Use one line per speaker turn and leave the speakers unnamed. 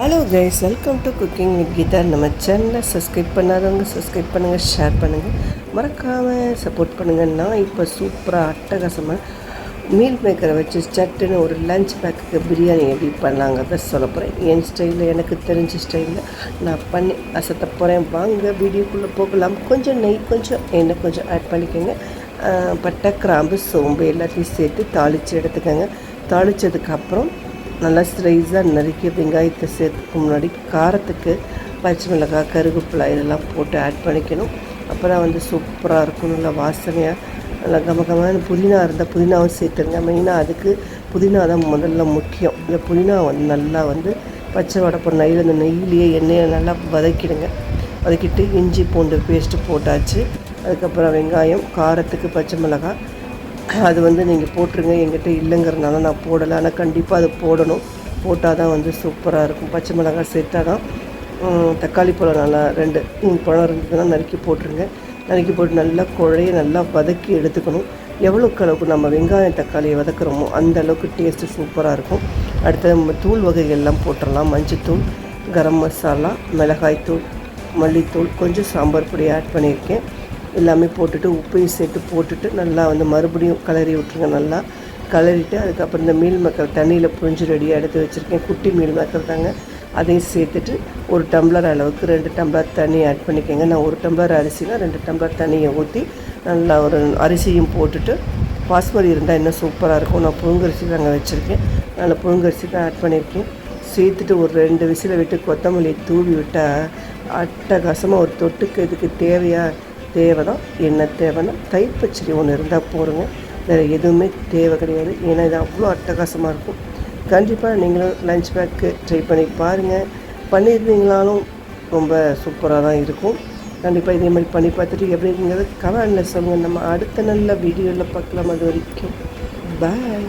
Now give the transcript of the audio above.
Hello guys welcome to cooking with Geetha நம்ம சேனலை subscribe பண்ணாதவங்க சப்ஸ்கிரைப் பண்ணுங்கள் ஷேர் பண்ணுங்கள் மறக்காமல் சப்போர்ட் பண்ணுங்கள் நான் இப்போ சூப்பராக அட்டகாசமாக மீல் மேக்கரை வச்சு சட்டுன்னு ஒரு லஞ்ச் பேக்குக்கு பிரியாணி எப்படி பண்ணலாங்கிறத சொல்ல போகிறேன் என் ஸ்டைலில் எனக்கு தெரிஞ்ச ஸ்டைலில் நான் பண்ணி அசத்த போகிறேன் வாங்க வீடியோக்குள்ளே போகலாம். கொஞ்சம் நெய் கொஞ்சம் எண்ணெய் கொஞ்சம் ஆட் பண்ணிக்கோங்க. பட்டை கிராம்பு சோம்பு எல்லாத்தையும் சேர்த்து தாளித்து எடுத்துக்கோங்க. தாளித்ததுக்கப்புறம் நல்லா ஸ்லைஸாக நறுக்கி வெங்காயத்தை சேர்த்துக்கு முன்னாடி காரத்துக்கு பச்சை மிளகாய் கருவேப்பிலை இதெல்லாம் போட்டு ஆட் பண்ணிக்கணும். அப்புறம் வந்து சூப்பராக இருக்கும். நல்லா வாசனையாக நல்லா கமகமான புதினா இருந்தால் புதினாவும் சேர்த்துருங்க. மெயினாக அதுக்கு புதினா தான் முதல்ல முக்கியம். இந்த புதினா வந்து நல்லா வந்து பச்சை வடப்பம் நெய்யில் அந்த நெய்யிலேயே எண்ணெயை நல்லா வதக்கிடுங்க. வதக்கிட்டு இஞ்சி பூண்டு பேஸ்ட்டு போட்டாச்சு. அதுக்கப்புறம் வெங்காயம் காரத்துக்கு பச்சை மிளகாய் அது வந்து நீங்கள் போட்டுருங்க எங்கிட்ட இல்லைங்கிறதுனால நான் போடலை. ஆனால் கண்டிப்பாக அது போடணும். போட்டால் தான் வந்து சூப்பராக இருக்கும். பச்சை மிளகாய் சேர்த்தா தான் தக்காளி பழம் நல்லா ரெண்டு மூணு பழம் இருந்ததுன்னா நறுக்கி போட்டுருங்க. நறுக்கி போட்டு நல்லா குழைய நல்லா வதக்கி எடுத்துக்கணும். எவ்வளோக்கு அளவுக்கு நம்ம வெங்காயம் தக்காளியை வதக்குறோமோ அந்த அளவுக்கு டேஸ்ட்டு சூப்பராக இருக்கும். அடுத்து நம்ம தூள் வகைகள்லாம் போட்டுடலாம். மஞ்சத்தூள் கரம் மசாலா மிளகாய்த்தூள் மல்லித்தூள் கொஞ்சம் சாம்பார் பொடி ஆட் பண்ணியிருக்கேன். எல்லாமே போட்டுட்டு உப்பையும் சேர்த்து போட்டுட்டு நல்லா வந்து மறுபடியும் கலரி விட்ருங்க நல்லா. கலரிட்டு அதுக்கப்புறம் இந்த மீல் மக்கள் தண்ணியில் புழிஞ்சு ரெடியாக எடுத்து வச்சுருக்கேன். குட்டி மீல் மக்கள் தாங்க. அதையும் சேர்த்துட்டு ஒரு டம்ளர் அளவுக்கு ரெண்டு டம்ளர் தண்ணி ஆட் பண்ணிக்கோங்க. நான் ஒரு டம்ளர் அரிசினா ரெண்டு டம்ளர் தண்ணியை ஊற்றி நல்லா ஒரு அரிசியும் போட்டுட்டு பாஸ்மதி இருந்தால் இன்னும் சூப்பராக இருக்கும். நான் புழுங்கரிசி தாங்க வச்சுருக்கேன். நல்லா புழுங்கரிசி தான் ஆட் பண்ணியிருக்கேன் சேர்த்துட்டு ஒரு ரெண்டு விசிலை விட்டு கொத்தமல்லி தூவி விட்டால் அட்டகாசமாக ஒரு தொட்டுக்கு இதுக்கு தேவையாக தேவை தான் என்ன தேவைன்னா தைப்பச்சடி ஒன்று இருந்தால் போடுங்க வேறு எதுவுமே தேவை கிடையாது. ஏன்னா இது அவ்வளோ அட்டகாசமாக இருக்கும். கண்டிப்பாக நீங்களும் லஞ்ச் பேக்கு ட்ரை பண்ணி பாருங்கள் பண்ணியிருந்தீங்களாலும் ரொம்ப சூப்பராக தான் இருக்கும். கண்டிப்பாக இதே மாதிரி பண்ணி பார்த்துட்டு எப்படி இருக்குங்கிறது கமெண்டில் சொல்லுங்கள் நம்ம அடுத்த நல்ல வீடியோவில் பார்க்கலாம். அது வரைக்கும். பாய்